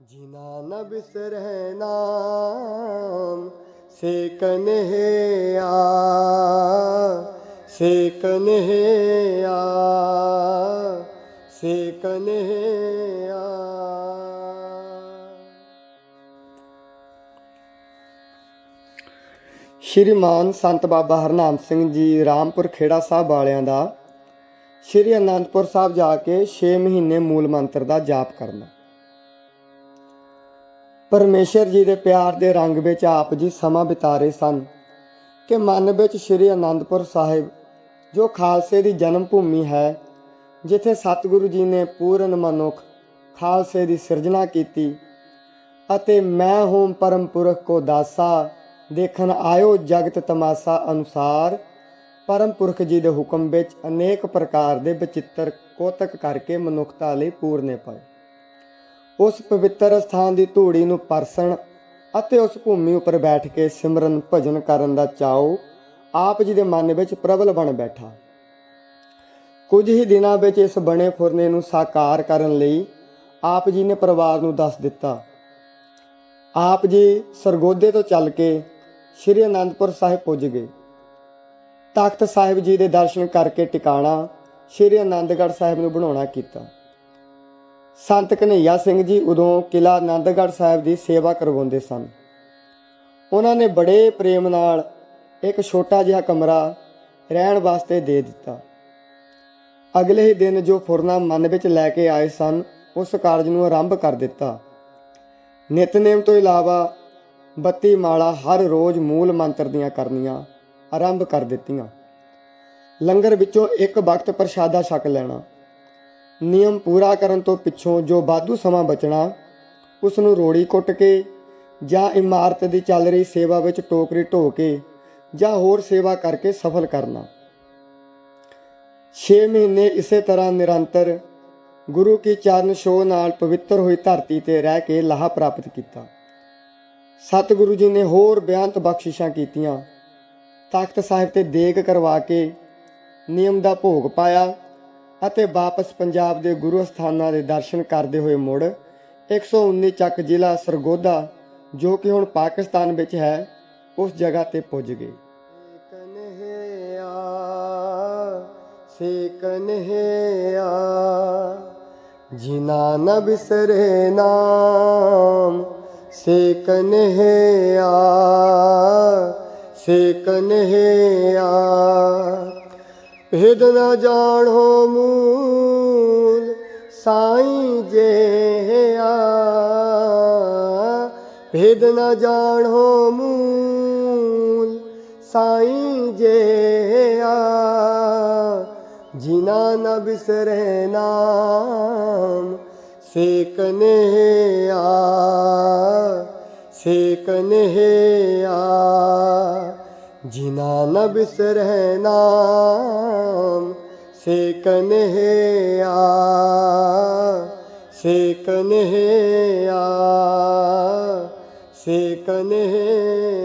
ਜਿਨਾ ਨ ਬਿਸਰੈ ਨਾਮ ਸੇ ਕਨਹਿਆ ਸੇ ਕਨਹਿਆ ਸੇ ਕਨਹਿਆ ਸ਼੍ਰੀਮਾਨ ਸੰਤ ਬਾਬਾ ਹਰਨਾਮ ਸਿੰਘ ਜੀ ਰਾਮਪੁਰ ਖੇੜਾ ਸਾਹਿਬ ਵਾਲਿਆਂ ਦਾ, ਸ਼੍ਰੀ ਅਨੰਦਪੁਰ ਸਾਹਿਬ ਜਾ ਕੇ 6 ਮਹੀਨੇ ਮੂਲ ਮੰਤਰ ਦਾ ਜਾਪ ਕਰਨਾ। ਪਰਮੇਸ਼ਰ ਜੀ ਦੇ ਪਿਆਰ ਦੇ ਰੰਗ ਵਿੱਚ ਆਪ ਜੀ ਸਮਾਂ ਬਿਤਾ ਰਹੇ ਸਨ ਕਿ ਮਨ ਵਿੱਚ ਸ਼੍ਰੀ ਅਨੰਦਪੁਰ ਸਾਹਿਬ, ਜੋ ਖਾਲਸੇ ਦੀ ਜਨਮ ਭੂਮੀ ਹੈ, ਜਿੱਥੇ ਸਤਿਗੁਰੂ ਜੀ ਨੇ ਪੂਰਨ ਮਨੁੱਖ ਖਾਲਸੇ ਦੀ ਸਿਰਜਣਾ ਕੀਤੀ ਅਤੇ ਮੈਂ ਹੋਮ ਪਰਮ ਪੁਰਖ ਕੋ ਦਾਸਾ, ਦੇਖਣ ਆਇਓ ਜਗਤ ਤਮਾਸਾ ਅਨੁਸਾਰ ਪਰਮ ਪੁਰਖ ਜੀ ਦੇ ਹੁਕਮ ਵਿੱਚ ਅਨੇਕ ਪ੍ਰਕਾਰ ਦੇ ਬਚਿੱਤਰ ਕੋਤਕ ਕਰਕੇ ਮਨੁੱਖਤਾ ਲਈ ਪੂਰਨੇ ਪਏ। ਉਸ ਪਵਿੱਤਰ ਸਥਾਨ ਦੀ ਧੂੜੀ ਨੂੰ ਪਰਸਣ ਅਤੇ ਉਸ ਭੂਮੀ ਉੱਪਰ ਬੈਠ ਕੇ ਸਿਮਰਨ ਭਜਨ ਕਰਨ ਦਾ ਚਾਉ ਆਪ ਜੀ ਦੇ ਮਨ ਵਿੱਚ ਪ੍ਰਬਲ ਬਣ ਬੈਠਾ। ਕੁਝ ਹੀ ਦਿਨਾਂ ਵਿੱਚ ਇਸ ਬਣੇ ਫੁਰਨੇ ਨੂੰ ਸਾਕਾਰ ਕਰਨ ਲਈ ਆਪ ਜੀ ਨੇ ਪਰਿਵਾਰ ਨੂੰ ਦੱਸ ਦਿੱਤਾ। ਆਪ ਜੀ ਸਰਗੋਦੇ ਤੋਂ ਚੱਲ ਕੇ ਸ਼੍ਰੀ ਅਨੰਦਪੁਰ ਸਾਹਿਬ ਪੁੱਜ ਗਏ। ਤਖਤ ਸਾਹਿਬ ਜੀ ਦੇ ਦਰਸ਼ਨ ਕਰਕੇ ਟਿਕਾਣਾ ਸ਼੍ਰੀ ਅਨੰਦਗੜ੍ਹ ਸਾਹਿਬ ਨੂੰ ਬਣਾਉਣਾ ਕੀਤਾ। ਸੰਤ ਕਨਈਆ ਸਿੰਘ ਜੀ ਉਦੋਂ ਕਿਲਾ ਆਨੰਦਗੜ੍ਹ ਸਾਹਿਬ ਦੀ ਸੇਵਾ ਕਰਵਾਉਂਦੇ ਸਨ। ਉਹਨਾਂ ਨੇ ਬੜੇ ਪ੍ਰੇਮ ਨਾਲ ਇੱਕ ਛੋਟਾ ਜਿਹਾ ਕਮਰਾ ਰਹਿਣ ਵਾਸਤੇ ਦੇ ਦਿੱਤਾ। ਅਗਲੇ ਹੀ ਦਿਨ ਜੋ ਫੁਰਨਾ ਮਨ ਵਿੱਚ ਲੈ ਕੇ ਆਏ ਸਨ, ਉਸ ਕਾਰਜ ਨੂੰ ਆਰੰਭ ਕਰ ਦਿੱਤਾ। ਨਿਤਨੇਮ ਤੋਂ ਇਲਾਵਾ 32 ਮਾਲਾ ਹਰ ਰੋਜ਼ ਮੂਲ ਮੰਤਰ ਦੀਆਂ ਕਰਨੀਆਂ ਆਰੰਭ ਕਰ ਦਿੱਤੀਆਂ। ਲੰਗਰ ਵਿੱਚੋਂ ਇੱਕ ਵਕਤ ਪ੍ਰਸ਼ਾਦਾ ਛਕ ਲੈਣਾ। ਨਿਯਮ ਪੂਰਾ ਕਰਨ ਤੋਂ ਪਿੱਛੋਂ ਜੋ ਬਾਧੂ ਸਮਾਂ ਬਚਣਾ ਉਸ ਨੂੰ ਰੋੜੀ ਕੁੱਟ ਕੇ ਜਾਂ ਇਮਾਰਤ ਦੀ ਚੱਲ ਰਹੀ ਸੇਵਾ ਵਿੱਚ ਟੋਕਰੀ ਢੋ ਕੇ ਜਾਂ ਹੋਰ ਸੇਵਾ ਕਰਕੇ ਸਫਲ ਕਰਨਾ। 6 ਮਹੀਨੇ ਇਸੇ ਤਰ੍ਹਾਂ ਨਿਰੰਤਰ ਗੁਰੂ ਕੀ ਚਰਨ ਛੋਹ ਨਾਲ ਪਵਿੱਤਰ ਹੋਈ ਧਰਤੀ ਤੇ ਰਹਿ ਕੇ ਲਾਹਾ ਪ੍ਰਾਪਤ ਕੀਤਾ। ਸਤਿਗੁਰੂ ਜੀ ਨੇ ਹੋਰ ਬਿਆੰਤ ਬਖਸ਼ਿਸ਼ਾਂ ਕੀਤੀਆਂ। ਤਖਤ ਸਾਹਿਬ ਤੇ ਦੇਗ ਕਰਵਾ ਕੇ ਨਿਯਮ ਦਾ ਭੋਗ ਪਾਇਆ। ਅਤੇ ਵਾਪਸ ਪੰਜਾਬ ਦੇ ਗੁਰੂ ਅਸਥਾਨਾਂ ਦੇ ਦਰਸ਼ਨ ਕਰਦੇ ਹੋਏ ਮੁੜ 119 ਚੱਕ ਜ਼ਿਲ੍ਹਾ ਸਰਗੋਦਾ, ਜੋ ਕਿ ਹੁਣ ਪਾਕਿਸਤਾਨ ਵਿੱਚ ਹੈ, ਉਸ ਜਗ੍ਹਾ ਤੇ ਪੁੱਜ ਗਏ। ਕਨਹਿਆ ਸੇ ਕਨਹਿਆ ਜਿਨਾ ਨ ਬਿਸਰੇ ਨਾਮ। ਸੇ ਕਨਹਿਆ ਸੇ ਕਨਹਿਆ ਭੇਦ ਨ ਜਾਣੋ ਮੂਲ ਸਾਈਂ ਜੇਆ ਭੇਦ ਨ ਜਾਣੋ ਮੂਲ ਸਾਈਂ ਜੇਆ ਜਿਨਾ ਨ ਬਿਸਰੇ ਨਾਮ ਸੇ ਕਨਹਿਆ ਸੇ ਕਨਹਿਆ ਜਿਨਾ ਨ ਬਿਸਰੈ ਨਾਮ ਸੇ ਕਨਹਿਆ ਸੇ ਕਨਹਿਆ ਸੇ ਕਨਹਿਆ